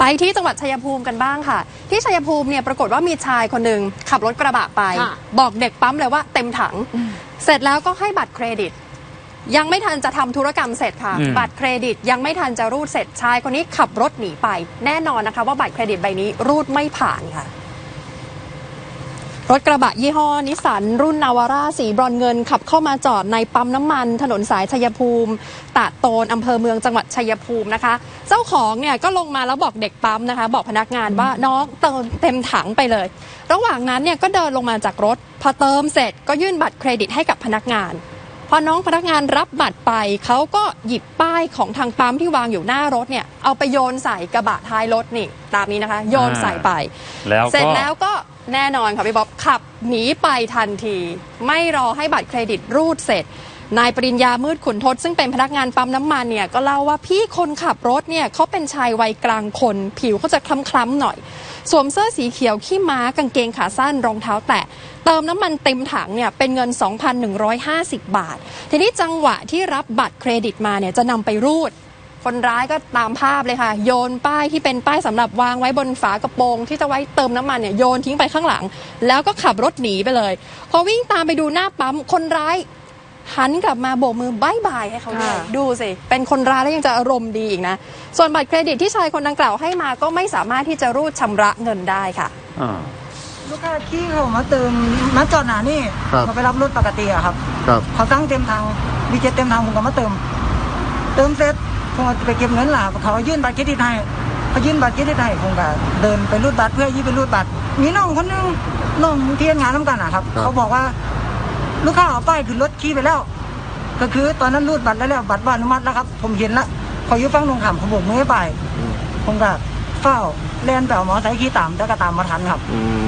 ไปที่จังหวัดชัยภูมิกันบ้างค่ะ ที่ชัยภูมิเนี่ยปรากฏว่ามีชายคนหนึ่งขับรถกระบะไปค่ะบอกเด็กปั๊มเลยว่าเต็มถัง เสร็จแล้วก็ให้บัตรเครดิต ยังไม่ทันจะทำธุรกรรมเสร็จค่ะอืมบัตรเครดิตยังไม่ทันจะรูดเสร็จชายคนนี้ขับรถหนีไป แน่นอนนะคะว่าบัตรเครดิตใบนี้รูดไม่ผ่านค่ะ รถกระบะยี่ห้อนิสสันรุ่นนาวาร่าสีบรอนเงิน ขับเข้ามาจอดในปั๊มน้ำมัน ถนนสายชัยภูมิตาโตนอำเภอเมืองจังหวัดชัยภูมินะคะ เจ้าของเนี่ยก็ลงมาแล้วบอกเด็กปั๊มนะคะ บอกพนักงานว่าน้องเติมเต็มถังไปเลย ระหว่างนั้นเนี่ยก็เดินลงมาจากรถ พอเติมเสร็จก็ยื่นบัตรเครดิตให้กับพนักงาน พอน้องพนักงานรับบัตรไปเขาก็หยิบป้ายของทางปั๊มที่วางอยู่หน้ารถเนี่ย เอาไปโยนใส่กระบะท้ายรถนี่ ตามนี้นะคะ โยนใส่ไป แล้วก็ เสร็จแล้วก็แน่นอนค่ะพี่บ๊อบขับหนีไปทันที ไม่รอให้บัตรเครดิตรูดเสร็จ นายปริญญามืดขุนทศซึ่งเป็นพนักงานปั๊มน้ำมันเนี่ยก็เล่าว่าพี่คนขับรถเนี่ยเขาเป็นชายวัยกลางคน ผิวเขาจะคล้ำๆหน่อย สวมเสื้อสีเขียวขี้ม้ากางเกงขาสั้นรองเท้าแตะเติมน้ำมันเต็มถังเนี่ยเป็นเงิน 2,150 บาท ทีนี้จังหวะที่รับบัตรเครดิตมาเนี่ยจะนำไปรูด คนร้ายก็ตามภาพเลยค่ะ โยนป้ายที่เป็นป้ายสำหรับวางไว้บนฝากระโปรง ที่จะไว้เติมน้ำมันเนี่ยโยนทิ้งไปข้างหลัง แล้วก็ขับรถหนีไปเลย พอวิ่งตามไปดูหน้าปั๊มคนร้าย หันกลับมาโบกมือบายบายให้เขาด้วยค่ะดูสิเป็นคนร้ายแล้วยังจะอารมณ์ดีอีกนะ ส่วนบัตรเครดิตที่ชายคนดังกล่าวให้มาก็ไม่สามารถที่จะรูดชำระเงินได้ค่ะอ่าลูกค้าขี้เขามาเติมมาจอดหนานี่ครับเขาไปรับรถปกติอะครับครับเขาตั้งเต็มทางวีเจเต็มทางผมก็มาเติม เติมเสร็จผมก็ไปเก็บเงินล่ะเขายื่นบัตรเครดิตให้เขายื่นบัตรเครดิตให้ผมก็เดินไปรูดบัตรเพื่อยี่ไปรูดบัตรมีน้องคนนึงน้องที่ทำงานร่วมกันอะครับครับเขาบอกว่า ลูกค้าเอาป้ายขึ้นรถขี้ไปแล้ว ก็คือตอนนั้นรูดบัตรแล้วแล้วบัตรว่าอนุมัติแล้วครับ ผมเห็นละเขาอยู่ฟังตรงข้ามเขาโบกมือให้ไป ผมก็เฝ้าเล่นแบบมอไซค์ขี่ตามแล้วก็ตามมาทันครับ อืม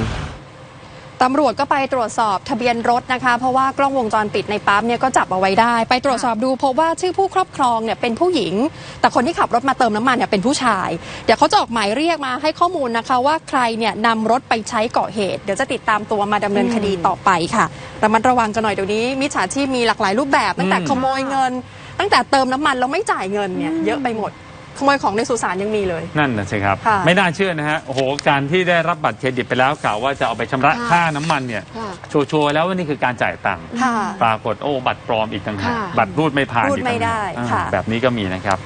ตำรวจก็ไปตรวจสอบทะเบียนรถนะคะ เพราะว่ากล้องวงจรปิดในปั๊มเนี่ยก็จับเอาไว้ได้ ไปตรวจสอบดูพบว่าชื่อผู้ครอบครองเนี่ยเป็นผู้หญิง แต่คนที่ขับรถมาเติมน้ำมันเนี่ยเป็นผู้ชาย เดี๋ยวเขาจะออกหมายเรียกมาให้ข้อมูลนะคะ ว่าใครเนี่ยนำรถไปใช้ก่อเหตุ เดี๋ยวจะติดตามตัวมาดำเนินคดีต่อไปค่ะระมัดระวังกันหน่อยเดี๋ยวนี้มิจฉาชีพมีหลากหลายรูปแบบตั้งแต่อืมขโมยเงิน ตั้งแต่เติมน้ำมันแล้วไม่จ่ายเงินเนี่ยเยอะไปหมด ขโมยของในสุสานยังมีเลย นั่นนะสิครับ ค่ะไม่น่าเชื่อนะฮะ โอ้โห การที่ได้รับบัตรเครดิตไปแล้วกล่าวว่าจะเอาไปชำระค่ะ ค่าน้ำมันเนี่ย ค่ะ ชัวร์ๆแล้วว่านี่คือการจ่ายตังค์ ค่ะ ปรากฏโอ้บัตรปลอมอีกต่างหาก ค่ะบัตรรูดไม่ผ่านรูดอีกไม่ต่างหากได้อ่าค่ะ แบบนี้ก็มีนะครับ